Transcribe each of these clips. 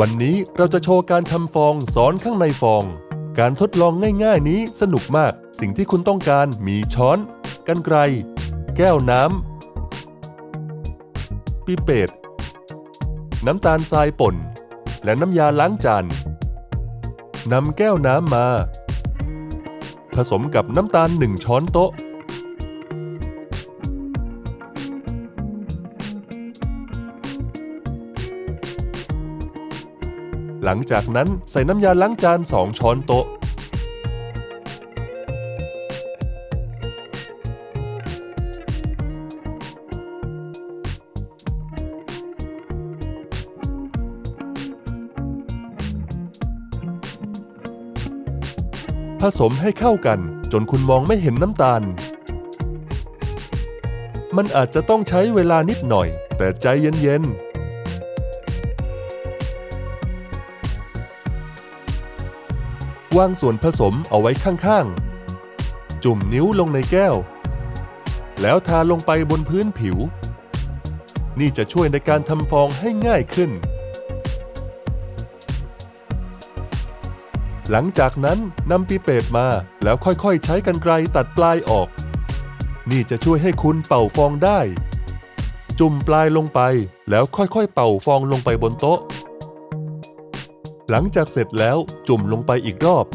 วันนี้เราจะโชว์การทำฟองซ้อนข้างในฟอง การทดลองง่ายๆนี้สนุกมาก สิ่งที่คุณต้องการมีช้อน กันไกร แก้วน้ำปีเป็ดน้ำตาลทรายป่น และน้ำยาล้างจานนำแก้วน้ำมา ผสมกับน้ำตาล1ช้อนโต๊ะ หลังจากนั้นใส่น้ำยาล้างจาน 2 ช้อนโต๊ะ ผสมให้เข้ากันจนคุณมองไม่เห็นน้ำตาล มันอาจจะต้องใช้เวลานิดหน่อย แต่ใจเย็นๆ วางส่วนผสมเอาไว้ข้างๆ จุ่มนิ้วลงในแก้ว แล้วทาลงไปบนพื้นผิว นี่จะช่วยในการทำฟองให้ง่ายขึ้น หลังจากนั้นนำปีเป็ดมาแล้วค่อยๆ ใช้กันไกรตัดปลายออก นี่จะช่วยให้คุณเป่าฟองได้ จุ่มปลายลงไปแล้วค่อยๆ เป่าฟองลงไปบนโต๊ะ หลังจากเสร็จแล้วจุ่มลงไปอีกรอบ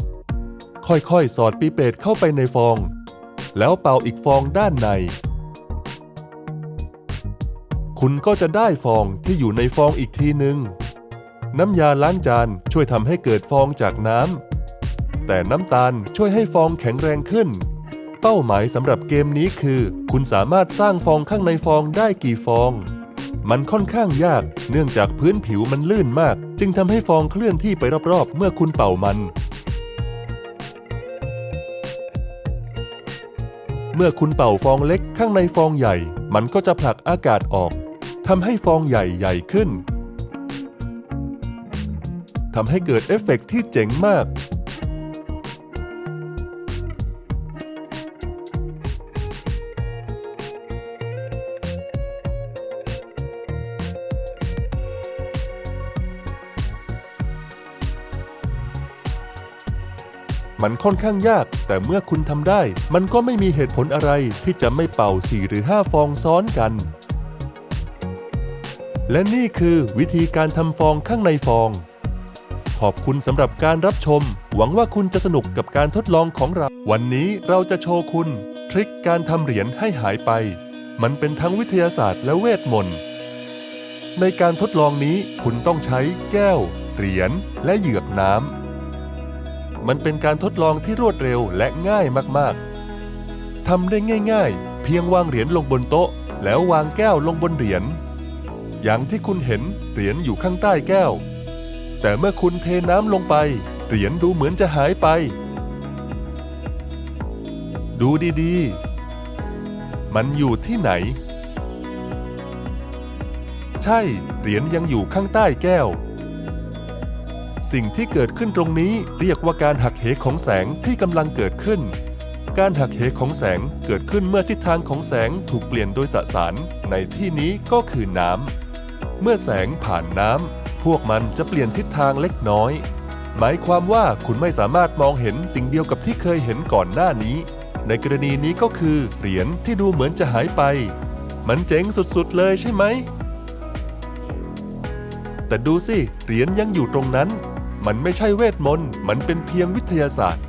ค่อยๆ สอดปีเป็ดเข้าไปในฟอง แล้วเป่าอีกฟองด้านใน คุณก็จะได้ฟองที่อยู่ในฟองอีกทีหนึ่งน้ำยาล้างจานช่วยทำให้เกิดฟองจากน้ำ แต่น้ำตาลช่วยให้ฟองแข็งแรงขึ้น เป้าหมายสำหรับเกมนี้คือ คุณสามารถสร้างฟองข้างในฟองได้กี่ฟอง มันค่อนข้างยาก เนื่องจากพื้นผิวมันลื่นมาก จึงทำให้ฟองเคลื่อนที่ไปรอบๆ เมื่อคุณเป่ามัน เมื่อคุณเป่าฟองเล็กข้างในฟองใหญ่ มันก็จะผลักอากาศออกทำให้ฟองใหญ่ใหญ่ขึ้นทำให้เกิดเอฟเฟกต์ที่เจ๋งมาก มันค่อนข้างยาก แต่เมื่อคุณทำได้ มันก็ไม่มีเหตุผลอะไรที่จะไม่เป่า 4 หรือ 5 ฟองซ้อนกัน และนี่คือวิธีการทำฟองข้างในฟอง ขอบคุณสำหรับการรับชม หวังว่าคุณจะสนุกกับการทดลองของเรา วันนี้เราจะโชว์คุณ ทริคการทำเหรียญให้หายไป มันเป็นทั้งวิทยาศาสตร์และเวทมนต์ในการทดลองนี้คุณต้องใช้แก้ว เหรียญและเหยือกน้ำ มันเป็นการทดลองที่รวดเร็วและง่ายมากๆ ทำได้ง่ายๆ เพียงวางเหรียญลงบนโต๊ะ แล้ววางแก้วลงบนเหรียญ อย่างที่คุณเห็นเหรียญอยู่ข้างใต้แก้ว แต่เมื่อคุณเทน้ำลงไป เหรียญดูเหมือนจะหายไป ดูดีๆ มันอยู่ที่ไหน ใช่ เหรียญยังอยู่ข้างใต้แก้ว สิ่งที่เกิดขึ้นตรงนี้เรียกว่าการหักเหของแสงที่กำลังเกิดขึ้น การหักเหของแสงเกิดขึ้นเมื่อทิศทางของแสงถูกเปลี่ยนโดยสสาร ในที่นี้ก็คือน้ำ เมื่อแสงผ่านน้ำพวกมันจะเปลี่ยนทิศทางเล็กน้อย หมายความว่าคุณไม่สามารถมองเห็นสิ่งเดียวกับที่เคยเห็นก่อนหน้านี้ ในกรณีนี้ก็คือเหรียญที่ดูเหมือนจะหายไป มันเจ๋งสุดๆเลยใช่ไหมแต่ดูสิเหรียญยังอยู่ตรงนั้น มันไม่ใช่เวทมนต์ มันเป็นเพียงวิทยาศาสตร์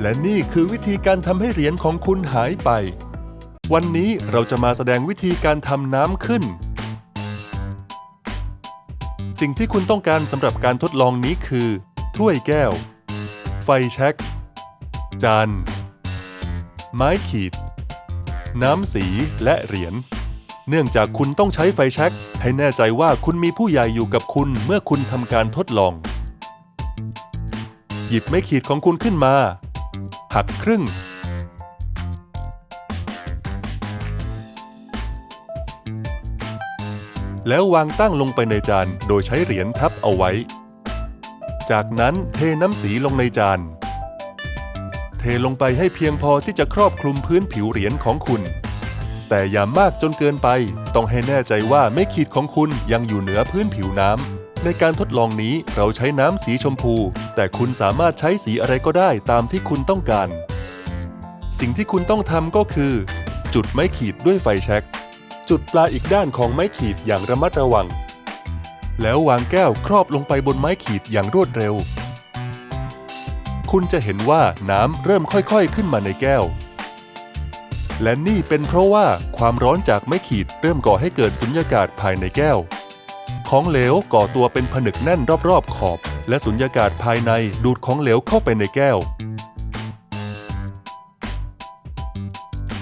และนี่คือวิธีการทำให้เหรียญของคุณหายไป วันนี้เราจะมาแสดงวิธีการทำน้ำขึ้น สิ่งที่คุณต้องการสำหรับการทดลองนี้คือ ถ้วยแก้ว ไฟแช็กจานไม้ขีด น้ำสีและเหรียญ เนื่องจากคุณต้องใช้ไฟแช็กให้แน่ใจว่าคุณมีผู้ใหญ่อยู่กับคุณเมื่อคุณทำการทดลอง หยิบไม้ขีดของคุณขึ้นมา หักครึ่ง แล้ววางตั้งลงไปในจานโดยใช้เหรียญทับเอาไว้ จากนั้นเทน้ำสีลงในจานเทลงไปให้เพียงพอที่จะครอบคลุมพื้นผิวเหรียญของคุณ แต่อย่ามากจนเกินไป ต้องให้แน่ใจว่าไม่ขีดของคุณยังอยู่เหนือพื้นผิวน้ำ ในการทดลองนี้เราใช้น้ำสีชมพู แต่คุณสามารถใช้สีอะไรก็ได้ตามที่คุณต้องการ สิ่งที่คุณต้องทำก็คือ จุดไม้ขีดด้วยไฟแช็ก จุดปลาอีกด้านของไม้ขีดอย่างระมัดระวัง แล้ววางแก้วครอบลงไปบนไม้ขีดอย่างรวดเร็ว คุณจะเห็นว่าน้ำเริ่มค่อยๆขึ้นมาในแก้ว และนี่เป็นเพราะว่าความร้อนจากไม้ขีดเริ่มก่อให้เกิดสุญญากาศภายในแก้ว ของเหลวก่อตัวเป็นผนึกแน่นรอบๆขอบ และสุญญากาศภายในดูดของเหลวเข้าไปในแก้ว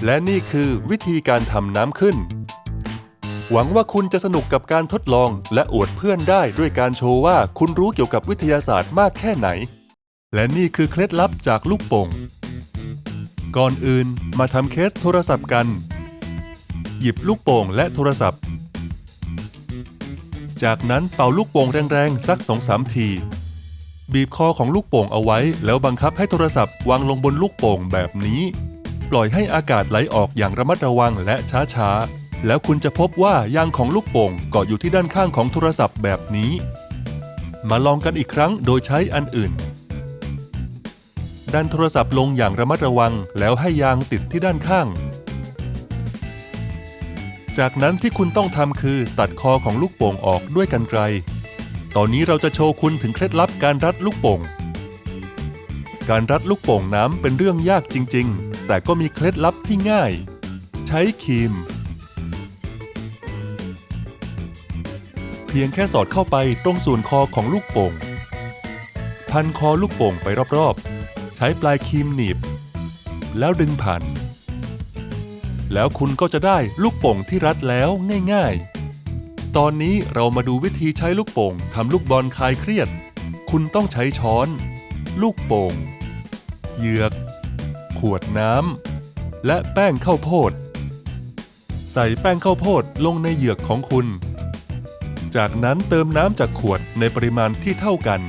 และนี่คือวิธีการทำน้ำขึ้น หวังว่าคุณจะสนุกกับการทดลองและอวดเพื่อนได้ด้วยการโชว์ว่าคุณรู้เกี่ยวกับวิทยาศาสตร์มากแค่ไหน และนี่คือเคล็ดลับจากลูกโป่ง ก่อนอื่นมาทำเคสโทรศัพท์กัน หยิบลูกโป่งและโทรศัพท์ จากนั้นเป่าลูกโป่งแรงๆ สักสองสามที บีบคอของลูกโป่งเอาไว้ แล้วบังคับให้โทรศัพท์วางลงบนลูกโป่งแบบนี้ ปล่อยให้อากาศไหลออกอย่างระมัดระวังและช้าๆ แล้วคุณจะพบว่ายางของลูกโป่งเกาะอยู่ที่ด้านข้างของโทรศัพท์แบบนี้ มาลองกันอีกครั้งโดยใช้อันอื่น ดันโทรศัพท์ลงอย่างระมัดระวัง แล้วให้ยางติดที่ด้านข้าง จากนั้นที่คุณต้องทำคือตัดคอของลูกโป่งออกด้วยกันไกร ตอนนี้เราจะโชว์คุณถึงเคล็ดลับการรัดลูกโป่ง การรัดลูกโป่งน้ำเป็นเรื่องยากจริง ๆ แต่ก็มีเคล็ดลับที่ง่าย ใช้ครีมเพียงแค่สอดเข้าไปตรงส่วนคอของลูกโป่ง พันคอลูกโป่งไปรอบๆ ใช้ปลายครีมหนีบ แล้วดึงผ่าน แล้วคุณก็จะได้ลูกโป่งที่รัดแล้วง่ายๆ ตอนนี้เรามาดูวิธีใช้ลูกโป่งทำลูกบอลคลายเครียด คุณต้องใช้ช้อน ลูกโป่ง เหยือก ขวดน้ำ และแป้งข้าวโพด ใส่แป้งข้าวโพดลงในเหยือกของคุณ จากนั้นเติมน้ำจากขวดในปริมาณที่เท่ากัน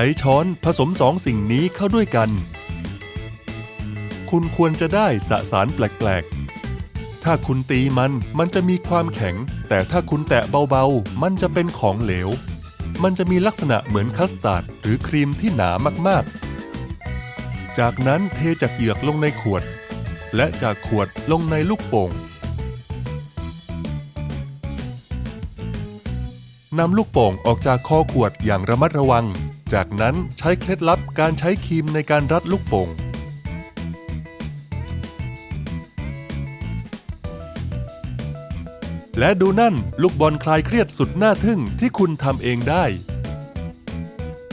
ช้ช้อนผสมสองสิ่งนี้เข้าด้วยกัน คุณควรจะได้สสารแปลกๆ ถ้าคุณตีมันมันจะมีความแข็ง แต่ถ้าคุณแตะเบาๆ มันจะเป็นของเหลว มันจะมีลักษณะเหมือนคัสตาร์ดหรือครีมที่หนามากๆ จากนั้นเทจากเหยือกลงในขวด และจากขวดลงในลูกโป่งนำลูกโป่งออกจากคอขวดอย่างระมัดระวัง จากนั้นใช้เคล็ดลับการใช้ครีมในการรัดลูกโป่งและดูนั่นลูกบอลคลายเครียดสุดน่าทึ่งที่คุณทำเองได้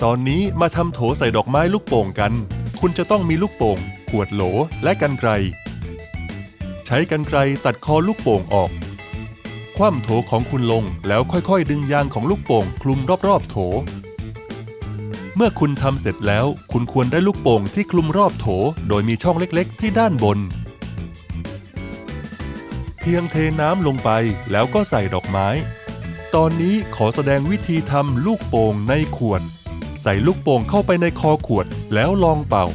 ตอนนี้มาทำโถใส่ดอกไม้ลูกโป่งกัน คุณจะต้องมีลูกโป่ง ขวดโหลและกันไกร ใช้กันไกรตัดคอลูกโป่งออก คว่ำโถของคุณลงแล้วค่อยๆ ดึงยางของลูกโป่งคลุมรอบๆโถ เมื่อคุณทำเสร็จแล้ว คุณควรได้ลูกโป่งที่คลุมรอบโถ โดยมีช่องเล็กๆ ที่ด้านบน เพียงเทน้ำลงไปแล้วก็ใส่ดอกไม้ ตอนนี้ขอแสดงวิธีทำลูกโป่งในขวด ใส่ลูกโป่งเข้าไปในคอขวดแล้วลองเป่า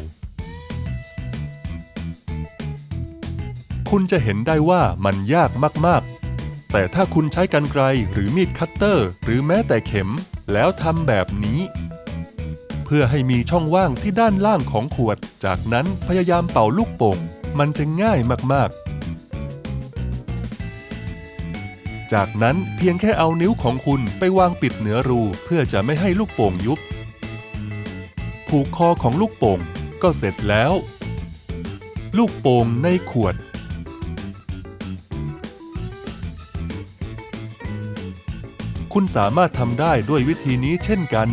คุณจะเห็นได้ว่ามันยากมากๆ แต่ถ้าคุณใช้กรรไกรหรือมีดคัตเตอร์ หรือแม้แต่เข็ม แล้วทำแบบนี้ เพื่อให้มีช่องว่างที่ด้านล่างของขวด จากนั้นพยายามเป่าลูกโป่ง มันจะง่ายมากๆ จากนั้นเพียงแค่เอานิ้วของคุณไปวางปิดเหนือรูเพื่อจะไม่ให้ลูกโป่งยุบ ผูกคอของลูกโป่งก็เสร็จแล้ว ลูกโป่งในขวดคุณสามารถทำได้ด้วยวิธีนี้เช่นกัน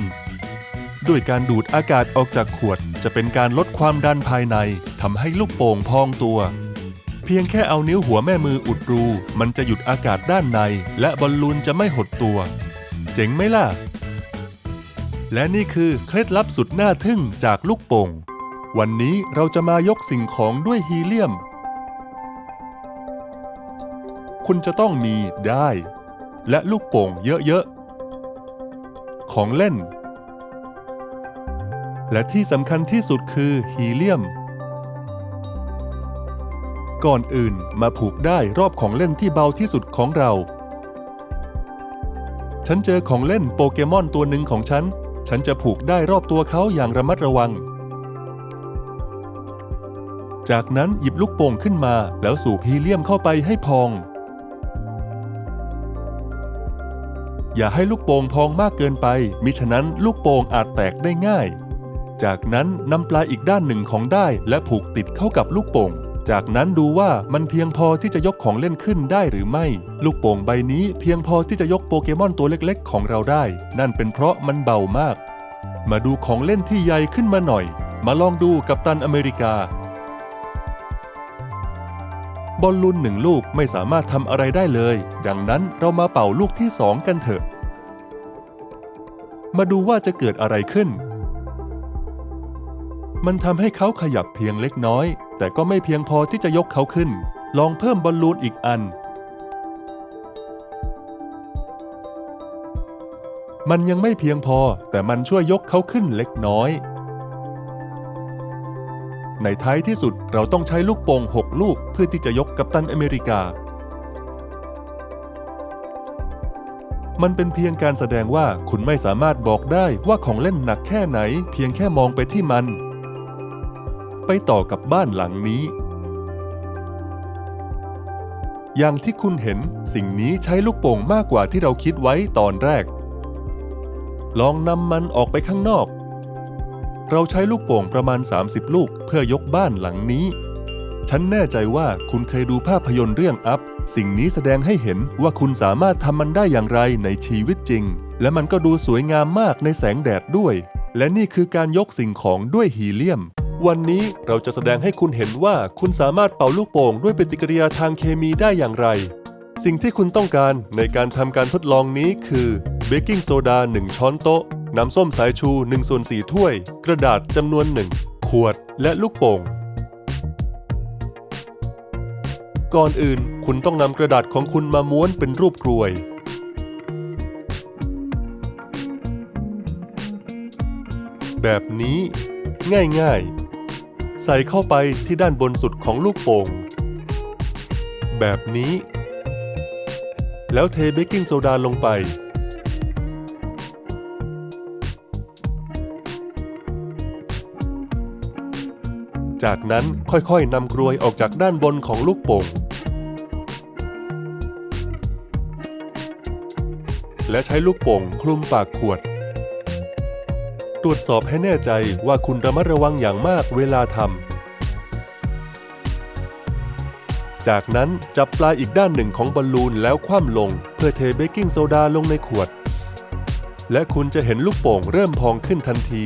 ด้วยการดูดอากาศออกจากขวด จะเป็นการลดความดันภายในทำให้ลูกโป่งพองตัว เพียงแค่เอานิ้วหัวแม่มืออุดรู มันจะหยุดอากาศด้านใน และบอลลูนจะไม่หดตัว เจ๋งไหมล่ะ และนี่คือเคล็ดลับสุดน่าทึ่งจากลูกโป่ง วันนี้เราจะมายกสิ่งของด้วยฮีเลียม คุณจะต้องมีได้ และลูกโป่งเยอะๆ ของเล่น และที่สำคัญที่สุดคือฮีเลียม ก่อนอื่นมาผูกได้รอบของเล่นที่เบาที่สุดของเรา ฉันเจอของเล่นโปเกมอนตัวหนึ่งของฉัน ฉันจะผูกได้รอบตัวเขาอย่างระมัดระวัง จากนั้นหยิบลูกโป่งขึ้นมาแล้วสูบฮีเลียมเข้าไปให้พอง อย่าให้ลูกโป่งพองมากเกินไป มิฉะนั้นลูกโป่งอาจแตกได้ง่าย จากนั้นนำปลายอีกด้านหนึ่งของได้และผูกติดเข้ากับลูกโป่ง จากนั้นดูว่ามันเพียงพอที่จะยกของเล่นขึ้นได้หรือไม่ ลูกโป่งใบนี้เพียงพอที่จะยกโปเกมอนตัวเล็กๆ ของเราได้ นั่นเป็นเพราะมันเบามาก มาดูของเล่นที่ใหญ่ขึ้นมาหน่อย มาลองดูกับตันอเมริกาบอลลูนหนึ่งลูกไม่สามารถทำอะไรได้เลย ดังนั้นเรามาเป่าลูกที่สองกันเถอะ มาดูว่าจะเกิดอะไรขึ้น มันทำให้เขาขยับเพียงเล็กน้อย แต่ก็ไม่เพียงพอที่จะยกเขาขึ้น ลองเพิ่มบอลลูนอีกอัน มันยังไม่เพียงพอ แต่มันช่วยยกเขาขึ้นเล็กน้อย ในท้ายที่สุดเราต้องใช้ลูกโป่ง6ลูกเพื่อที่จะยกกัปตันอเมริกามันเป็นเพียงการแสดงว่าคุณไม่สามารถบอกได้ว่าของเล่นหนักแค่ไหน เพียงแค่มองไปที่มัน ไปต่อกับบ้านหลังนี้ อย่างที่คุณเห็นสิ่งนี้ใช้ลูกโป่งมากกว่าที่เราคิดไว้ตอนแรก ลองนำมันออกไปข้างนอก เราใช้ลูกโป่งประมาณ 30 ลูกเพื่อยกบ้านหลังนี้ ฉันแน่ใจว่าคุณเคยดูภาพยนตร์เรื่องอัพ สิ่งนี้แสดงให้เห็นว่าคุณสามารถทำมันได้อย่างไรในชีวิตจริง และมันก็ดูสวยงามมากในแสงแดดด้วยและนี่คือการยกสิ่งของด้วยฮีเลียม วันนี้เราจะแสดงให้คุณเห็นว่าคุณสามารถเป่าลูกโป่งด้วยปฏิกิริยาทางเคมีได้อย่างไร สิ่งที่คุณต้องการในการทำการทดลองนี้คือเบกกิ้งโซดา 1 ช้อนโต๊ะ น้ำส้มสายชู1ส่วน4ถ้วย กระดาษจำนวน 1 ขวด และลูกโป่ง ก่อนอื่นคุณต้องนำกระดาษของคุณมาม้วนเป็นรูปกรวยแบบนี้ ง่ายๆ ใส่เข้าไปที่ด้านบนสุดของลูกโป่ง แบบนี้ แล้วเทเบกกิ้งโซดาลงไป จากนั้นค่อยๆนำกรวยออกจากด้านบนของลูกโป่ง และใช้ลูกโป่งคลุมปากขวด ตรวจสอบให้แน่ใจว่าคุณระมัดระวังอย่างมากเวลาทำ จากนั้นจับปลายอีกด้านหนึ่งของบอลลูนแล้วคว่ำลง เพื่อเทเบกกิ้งโซดาลงในขวด และคุณจะเห็นลูกโป่งเริ่มพองขึ้นทันที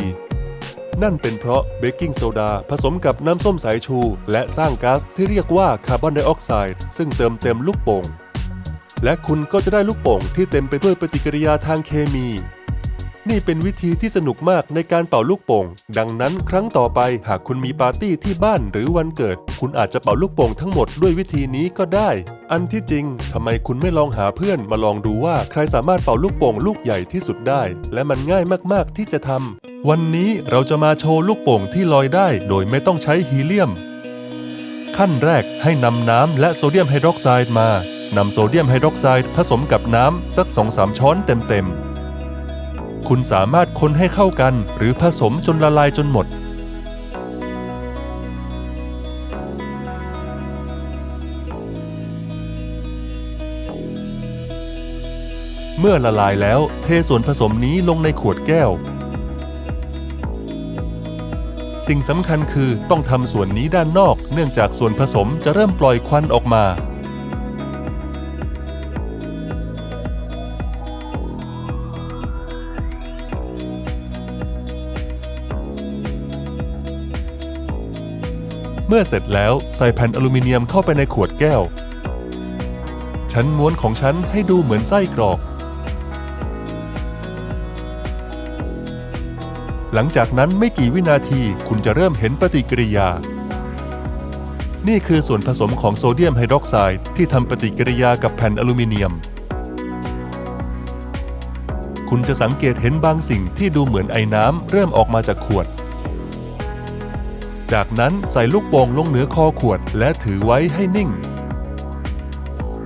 นั่นเป็นเพราะเบกกิ้งโซดาผสมกับน้ำส้มสายชู และสร้างก๊าซที่เรียกว่าคาร์บอนไดออกไซด์ซึ่งเติมเต็มลูกโป่งและคุณก็จะได้ลูกโป่งที่เต็มไปด้วยปฏิกิริยาทางเคมี นี่เป็นวิธีที่สนุกมากในการเป่าลูกโป่ง ดังนั้นครั้งต่อไปหากคุณมีปาร์ตี้ที่บ้านหรือวันเกิด คุณอาจจะเป่าลูกโป่งทั้งหมดด้วยวิธีนี้ก็ได้ อันที่จริงทำไมคุณไม่ลองหาเพื่อนมาลองดูว่าใครสามารถเป่าลูกโป่งลูกใหญ่ที่สุดได้ และมันง่ายมากๆที่จะทำวันนี้เราจะมาโชว์ลูกโป่งที่ลอยได้ โดยไม่ต้องใช้ฮีเลียม ขั้นแรกให้นำน้ำและโซเดียมไฮดรอกไซด์มานำโซเดียมไฮดรอกไซด์ผสมกับน้ำสัก 2-3 ช้อนเต็มๆ คุณสามารถคนให้เข้ากันหรือผสมจนละลายจนหมด เมื่อละลายแล้วเทส่วนผสมนี้ลงในขวดแก้ว สิ่งสำคัญคือต้องทำส่วนนี้ด้านนอก เนื่องจากส่วนผสมจะเริ่มปล่อยควันออกมา เมื่อเสร็จแล้วใส่แผ่นอลูมิเนียมเข้าไปในขวดแก้ว ชั้นม้วนของฉันให้ดูเหมือนไส้กรอก หลังจากนั้นไม่กี่วินาทีคุณจะเริ่มเห็นปฏิกิริยา นี่คือส่วนผสมของโซเดียมไฮดรอกไซด์ที่ทำปฏิกิริยากับแผ่นอลูมิเนียม คุณจะสังเกตเห็นบางสิ่งที่ดูเหมือนไอ้น้ำเริ่มออกมาจากขวด จากนั้นใส่ลูกโป่งลงเหนือคอขวดและถือไว้ให้นิ่ง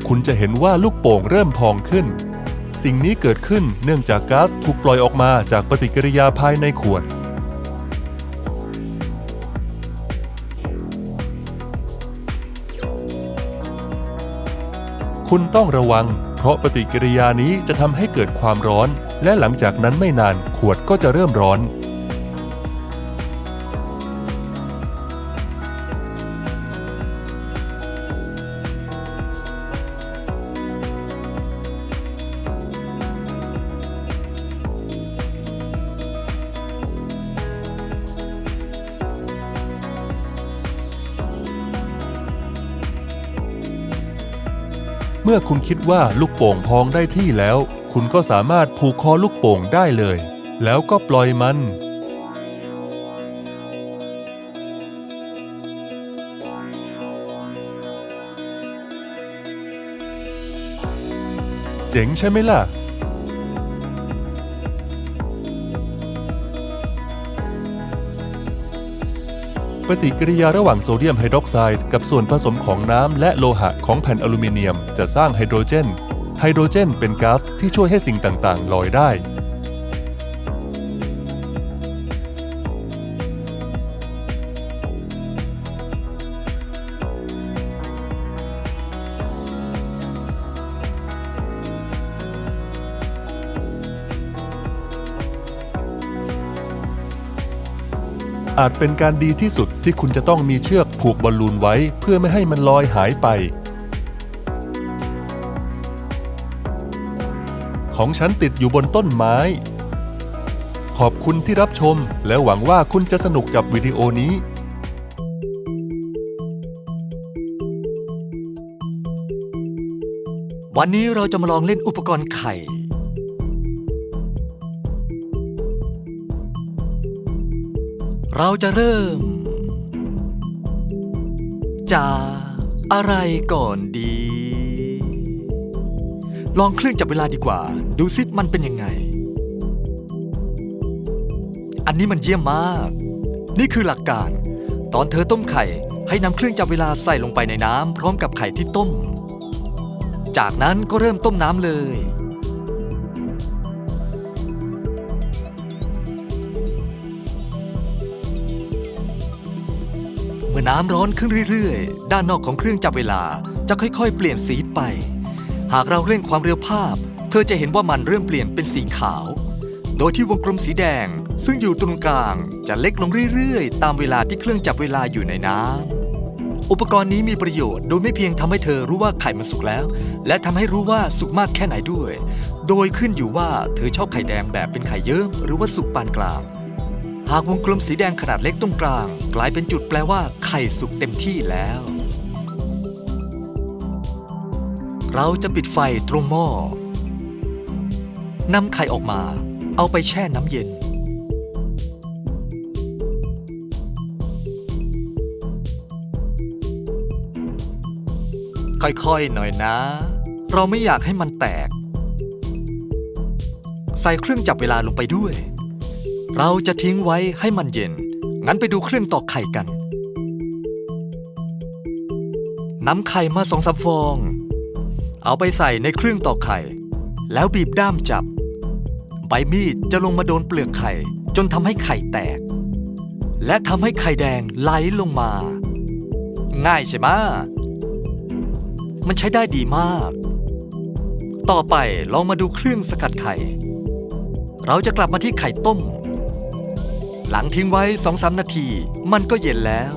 คุณจะเห็นว่าลูกโป่งเริ่มพองขึ้น สิ่งนี้เกิดขึ้นเนื่องจากก๊าซถูกปล่อยออกมาจากปฏิกิริยาภายในขวด คุณต้องระวัง เพราะปฏิกิริยานี้จะทำให้เกิดความร้อน และหลังจากนั้นไม่นานขวดก็จะเริ่มร้อน มื่อคุณคิดว่าลูกโป่งพองได้ที่แล้ว คุณก็สามารถผูกคอลูกโป่งได้เลย แล้วก็ปล่อยมัน เจ๋งใช่ไหมล่ะ ปฏิกิริยาระหว่างโซเดียมไฮดรอกไซด์กับส่วนผสมของน้ำและโลหะของแผ่นอลูมิเนียม จะสร้างไฮโดรเจน ไฮโดรเจนเป็นก๊าซที่ช่วยให้สิ่งต่างๆ ลอยได้ อาจเป็นการดีที่สุดที่คุณจะต้องมีเชือกผูกบอลลูนไว้เพื่อไม่ให้มันลอยหายไป ของฉันติดอยู่บนต้นไม้ ขอบคุณที่รับชม และหวังว่าคุณจะสนุกกับวิดีโอนี้วันนี้เราจะมาลองเล่นอุปกรณ์ไข่ เราจะเริ่ม จากอะไรก่อนดี ลองเครื่องจับเวลาดีกว่า ดูซิมันเป็นยังไง อันนี้มันเยี่ยมมาก นี่คือหลักการ ตอนเธอต้มไข่ ให้นำเครื่องจับเวลาใส่ลงไปในน้ำพร้อมกับไข่ที่ต้ม จากนั้นก็เริ่มต้มน้ำเลย น้ำร้อนขึ้นเรื่อยๆ ด้านนอกของเครื่องจับเวลาจะค่อยๆ เปลี่ยนสีไป หากเราเร่งความเร็วภาพ เธอจะเห็นว่ามันเริ่มเปลี่ยนเป็นสีขาว โดยที่วงกลมสีแดง ซึ่งอยู่ตรงกลางจะเล็กลงเรื่อยๆ ตามเวลาที่เครื่องจับเวลาอยู่ในน้ำอุปกรณ์นี้มีประโยชน์โดยไม่เพียงทำให้เธอรู้ว่าไข่มันสุกแล้ว และทำให้รู้ว่าสุกมากแค่ไหนด้วย โดยขึ้นอยู่ว่าเธอชอบไข่แดงแบบเป็นไข่เยิ้มหรือว่าสุกปานกลาง หากวงกลมสีแดงขนาดเล็กตรงกลาง กลายเป็นจุดแปลว่าไข่สุกเต็มที่แล้ว เราจะปิดไฟตรงหม้อนำไข่ออกมา เอาไปแช่น้ำเย็น ค่อยๆหน่อยนะ เราไม่อยากให้มันแตก ใส่เครื่องจับเวลาลงไปด้วย เราจะทิ้งไว้ให้มันเย็น งั้นไปดูเครื่องตอกไข่กันนำไข่มาสองสามฟอง เอาไปใส่ในเครื่องตอกไข่ แล้วบีบด้ามจับ ใบมีดจะลงมาโดนเปลือกไข่ จนทำให้ไข่แตก และทำให้ไข่แดงไหลลงมา ง่ายใช่ไหมมันใช้ได้ดีมาก ต่อไปลองมาดูเครื่องสกัดไข่ เราจะกลับมาที่ไข่ต้ม หลังทิ้งไว้สองสามนาที มันก็เย็นแล้ว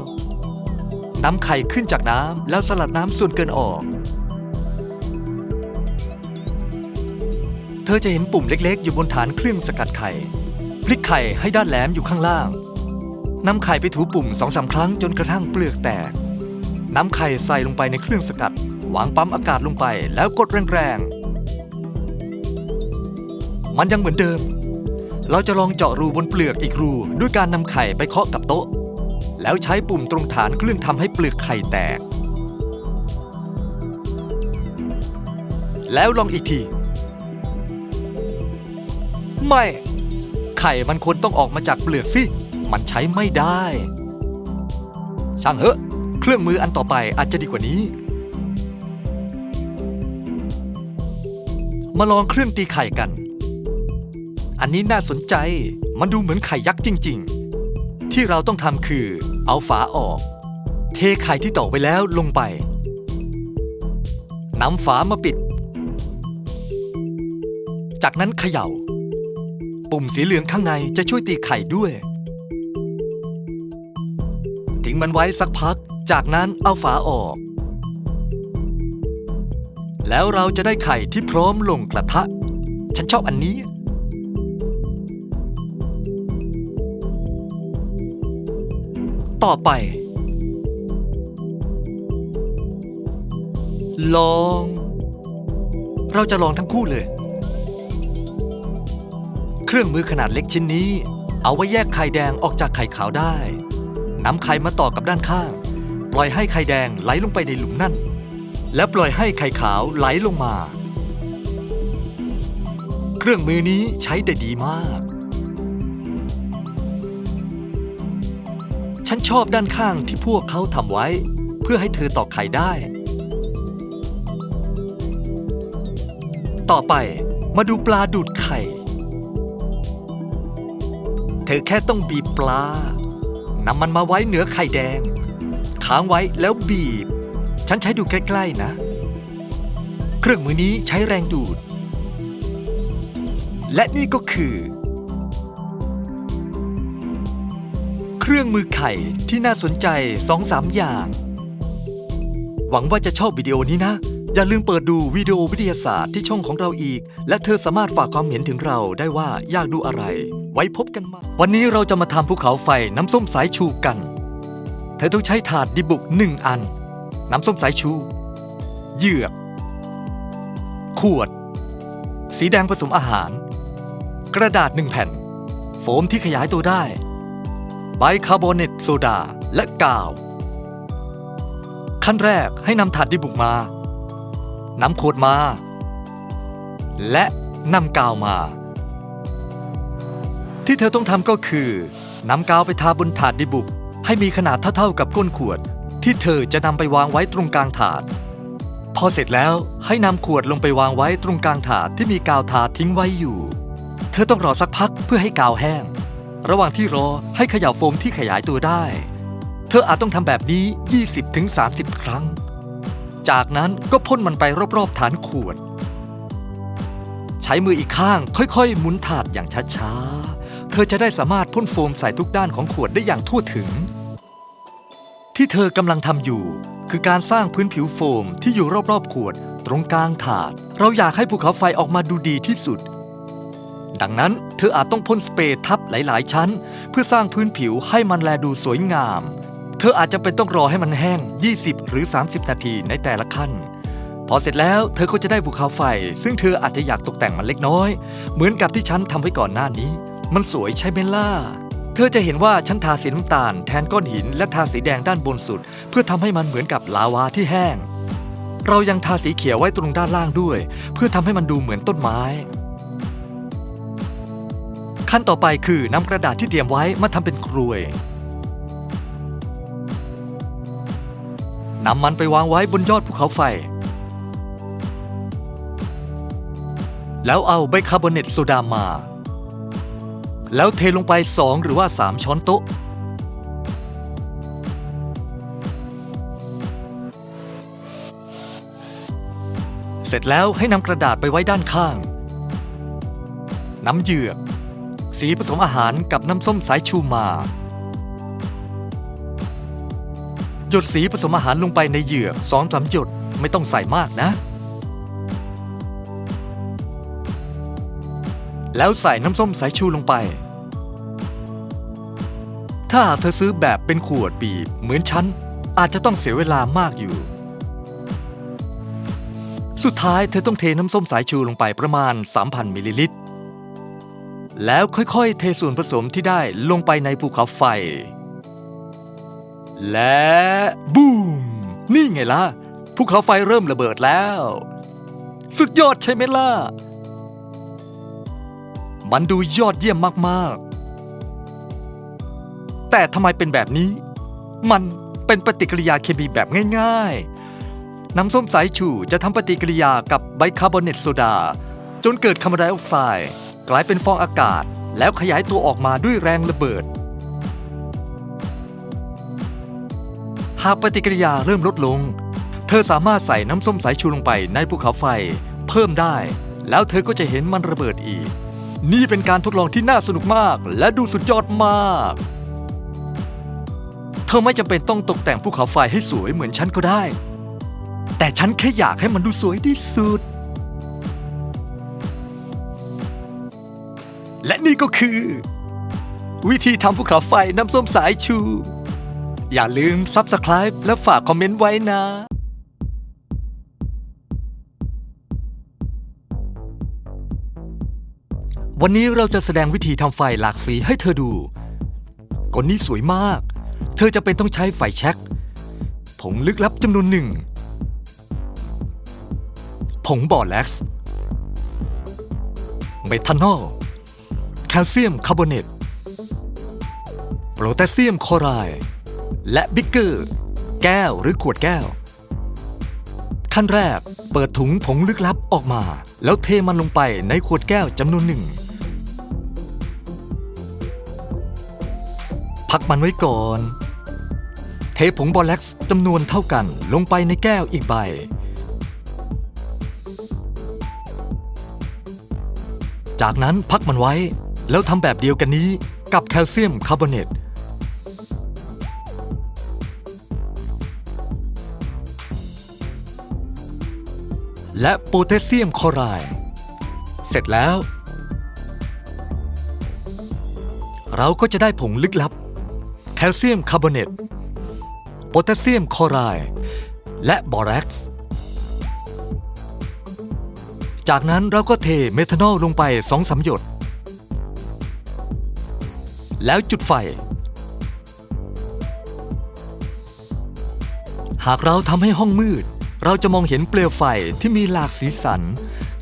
นำไข่ขึ้นจากน้ำแล้วสลัดน้ำส่วนเกินออก เธอจะเห็นปุ่มเล็กๆ อยู่บนฐานเครื่องสกัดไข่ พลิกไข่ให้ด้านแหลมอยู่ข้างล่าง นำไข่ไปถูปุ่มสองสาครั้งจนกระทั่งเปลือกแตก นำไข่ใส่ลงไปในเครื่องสกัด วางปั๊มอากาศลงไปแล้วกดแรงๆ มันยังเหมือนเดิม เราจะลองเจาะรูบนเปลือกอีกรูด้วยการนำไข่ไปเคาะกับโต๊ะ แล้วใช้ปุ่มตรงฐานเครื่องทำให้เปลือกไข่แตก แล้วลองอีกที ไม่ ไข่มันควรต้องออกมาจากเปลือกสิ มันใช้ไม่ได้ ช่างเหอะ เครื่องมืออันต่อไปอาจจะดีกว่านี้ มาลองเครื่องตีไข่กัน อันนี้น่าสนใจ มันดูเหมือนไข่ยักษ์จริง ๆ ที่เราต้องทำคือ เอาฝาออก เทไข่ที่ตอกไว้แล้วลงไปนำฝามาปิด จากนั้นเขย่า ปุ่มสีเหลืองข้างในจะช่วยตีไข่ด้วย ทิ้งมันไว้สักพัก จากนั้นเอาฝาออก แล้วเราจะได้ไข่ที่พร้อมลงกระทะ ฉันชอบอันนี้ ต่อไป ลอง เราจะลองทั้งคู่เลย เครื่องมือขนาดเล็กชิ้นนี้ เอาไว้แยกไข่แดงออกจากไข่ขาวได้ นำไข่มาต่อกับด้านข้าง ปล่อยให้ไข่แดงไหลลงไปในหลุมนั่น แล้วปล่อยให้ไข่ขาวไหลลงมา เครื่องมือนี้ใช้ได้ดีมาก ฉันชอบด้านข้างที่พวกเขาทำไว้ เพื่อให้เธอตอกไข่ได้ ต่อไปมาดูปลาดูดไข่ เธอแค่ต้องบีบปลานำมันมาไว้เหนือไข่แดง ค้างไว้แล้วบีบ ฉันใช้ดูใกล้ ๆ นะ เครื่องมือนี้ใช้แรงดูด และนี่ก็คือ เครื่องมือไข่ที่น่าสนใจสองสามอย่าง หวังว่าจะชอบวิดีโอนี้นะ อย่าลืมเปิดดูวิดีโอวิทยาศาสตร์ที่ช่องของเราอีก และเธอสามารถฝากความเห็นถึงเราได้ว่าอยากดูอะไร ไว้พบกันใหมาวันนี้เราจะมาทำภูเขาไฟน้ำส้มสายชูกัน เธอต้องใช้ถาดดิบุกหนึ่งอัน น้ำส้มสายชู เหยือก ขวด สีแดงผสมอาหาร กระดาษหนึ่งแผ่น โฟมที่ขยายตัวได้ ไบคาร์บอเนตโซดา และกาว ขั้นแรกให้นำถาดดิบุกมา นำขวดมา และนำกาวมา ที่เธอต้องทำก็คือนำกาวไปทาบนถาดดิบุก ให้มีขนาดเท่าๆกับก้นขวด ที่เธอจะนำไปวางไว้ตรงกลางถาด พอเสร็จแล้วให้นำขวดลงไปวางไว้ตรงกลางถาดที่มีกาวทาทิ้งไว้อยู่ เธอต้องรอสักพักเพื่อให้กาวแห้ง ระหว่างที่รอให้เขย่าโฟมที่ขยายตัวได้ เธออาจต้องทำแบบนี้ 20-30 ครั้ง จากนั้นก็พ่นมันไปรอบๆฐานขวด ใช้มืออีกข้างค่อยๆหมุนถาดอย่างช้าๆ เธอจะได้สามารถพ่นโฟมใส่ทุกด้านของขวดได้อย่างทั่วถึง ที่เธอกำลังทำอยู่ คือการสร้างพื้นผิวโฟมที่อยู่รอบๆขวด ตรงกลางถาด เราอยากให้ภูเขาไฟออกมาดูดีที่สุด ดังนั้นเธออาจต้องพ่นสเปรย์ทับหลาย ๆ ชั้น เพื่อสร้างพื้นผิวให้มันแลดูสวยงาม เธออาจจะเป็นต้องรอให้มันแห้ง 20 หรือ 30 นาทีในแต่ละขั้น พอเสร็จแล้วเธอก็จะได้ภูเขาไฟ ซึ่งเธออาจจะอยากตกแต่งมันเล็กน้อย เหมือนกับที่ฉันทำไว้ก่อนหน้านี้ มันสวยใช่ไหมล่ะเธอจะเห็นว่าฉันทาสีน้ำตาลแทนก้อนหินและทาสีแดงด้านบนสุด เพื่อทำให้มันเหมือนกับลาวาที่แห้ง เรายังทาสีเขียวไว้ตรงด้านล่างด้วย เพื่อทำให้มันดูเหมือนต้นไม้ ขั้นต่อไปคือนำกระดาษที่เตรียมไว้มาทำเป็นกรวยนำมันไปวางไว้บนยอดภูเขาไฟ แล้วเอาไบคาร์บอเนตโซดามา แล้วเทลงไป 2 หรือว่า 3 ช้อนโต๊ะ เสร็จแล้วให้นำกระดาษไปไว้ด้านข้าง น้ำเยือก สีผสมอาหารกับน้ำส้มสายชูมา หยดสีผสมอาหารลงไปในเหยือกสองสามหยดไม่ต้องใส่มากนะ แล้วใส่น้ำส้มสายชูลงไป ถ้าเธอซื้อแบบเป็นขวดบีบเหมือนฉัน อาจจะต้องเสียเวลามากอยู่ สุดท้ายเธอต้องเทน้ำส้มสายชูลงไปประมาณ 3,000มิลลิลิตร แล้วค่อยๆ เทส่วนผสมที่ได้ลงไปในภูเขาไฟ และบูม นี่ไงล่ะ ภูเขาไฟเริ่มระเบิดแล้ว สุดยอดใช่ไหมล่ะ มันดูยอดเยี่ยมมากๆ แต่ทำไมเป็นแบบนี้ มันเป็นปฏิกิริยาเคมีแบบง่ายๆ น้ำส้มสายชูจะทำปฏิกิริยากับไบคาร์บอเนตโซดา จนเกิดคาร์บอนไดออกไซด์ กลายเป็นฟองอากาศ แล้วขยายตัวออกมาด้วยแรงระเบิด หากปฏิกิริยาเริ่มลดลง เธอสามารถใส่น้ำส้มสายชูลงไปในภูเขาไฟ เพิ่มได้ แล้วเธอก็จะเห็นมันระเบิดอีก นี่เป็นการทดลองที่น่าสนุกมากและดูสุดยอดมาก เธอไม่จำเป็นต้องตกแต่งภูเขาไฟให้สวยเหมือนฉันก็ได้ แต่ฉันแค่อยากให้มันดูสวยที่สุด วิธีทำภูเขาไฟน้ำส้มสายชู อย่าลืม Subscribe และฝากคอมเมนต์ไว้นะวันนี้เราจะแสดงวิธีทำไฟหลากสีให้เธอดูกลนี้สวยมาก เธอจะเป็นต้องใช้ไฟแช็กผงลึกลับจำนวนหนึ่ง ผงบอร์แล็กซ์ เมทานอล แคลเซียมคาร์บอเนต โพแทสเซียมคลอไรด์และบิ๊กเกอร์ แก้วหรือขวดแก้ว ขั้นแรกเปิดถุงผงลึกลับออกมา แล้วเทมันลงไปในขวดแก้วจำนวนหนึ่ง พักมันไว้ก่อน เทผงบอลแล็กซ์จำนวนเท่ากันลงไปในแก้วอีกใบจากนั้นพักมันไว้ แล้วทำแบบเดียวกันนี้กับแคลเซียมคาร์บอเนต และโพแทสเซียมคลอไรด์เสร็จแล้ว เราก็จะได้ผงลึกลับ แคลเซียมคาร์บอเนตโพแทสเซียมคลอไรด์และบอแร็กซ์จากนั้นเราก็เทเมทานอลลงไปสองสามหยด แล้วจุดไฟ หากเราทำให้ห้องมืด เราจะมองเห็นเปลวไฟที่มีหลากสีสัน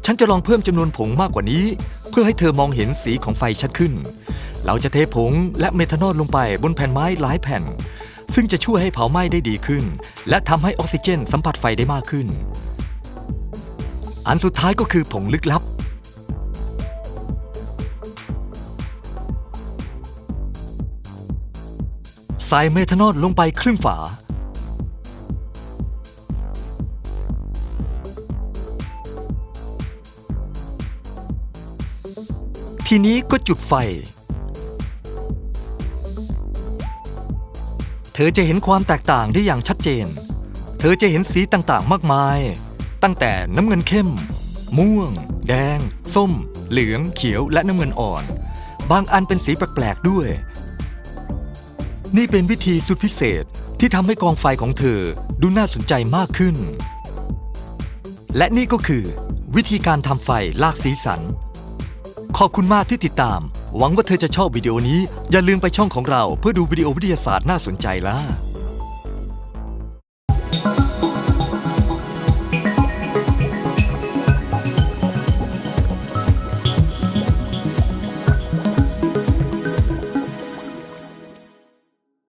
ฉันจะลองเพิ่มจำนวนผงมากกว่านี้ เพื่อให้เธอมองเห็นสีของไฟชัดขึ้น เราจะเทผงและเมทานอลลงไปบนแผ่นไม้หลายแผ่น ซึ่งจะช่วยให้เผาไหม้ได้ดีขึ้น และทำให้ออกซิเจนสัมผัสไฟได้มากขึ้น อันสุดท้ายก็คือผงลึกลับใส่เมทานอลลงไปครึ่งฝา ทีนี้ก็จุดไฟ เธอจะเห็นความแตกต่างได้อย่างชัดเจน เธอจะเห็นสีต่างๆ มากมาย ตั้งแต่น้ำเงินเข้ม ม่วง แดง ส้ม เหลือง เขียว และน้ำเงินอ่อน บางอันเป็นสีแปลกๆ ด้วย นี่เป็นวิธีสุดพิเศษที่ทำให้กองไฟของเธอดูน่าสนใจมากขึ้น และนี่ก็คือ วิธีการทำไฟลากสีสัน ขอบคุณมากที่ติดตาม หวังว่าเธอจะชอบวิดีโอนี้ อย่าลืมไปช่องของเราเพื่อดูวิดีโอวิทยาศาสตร์น่าสนใจล่ะ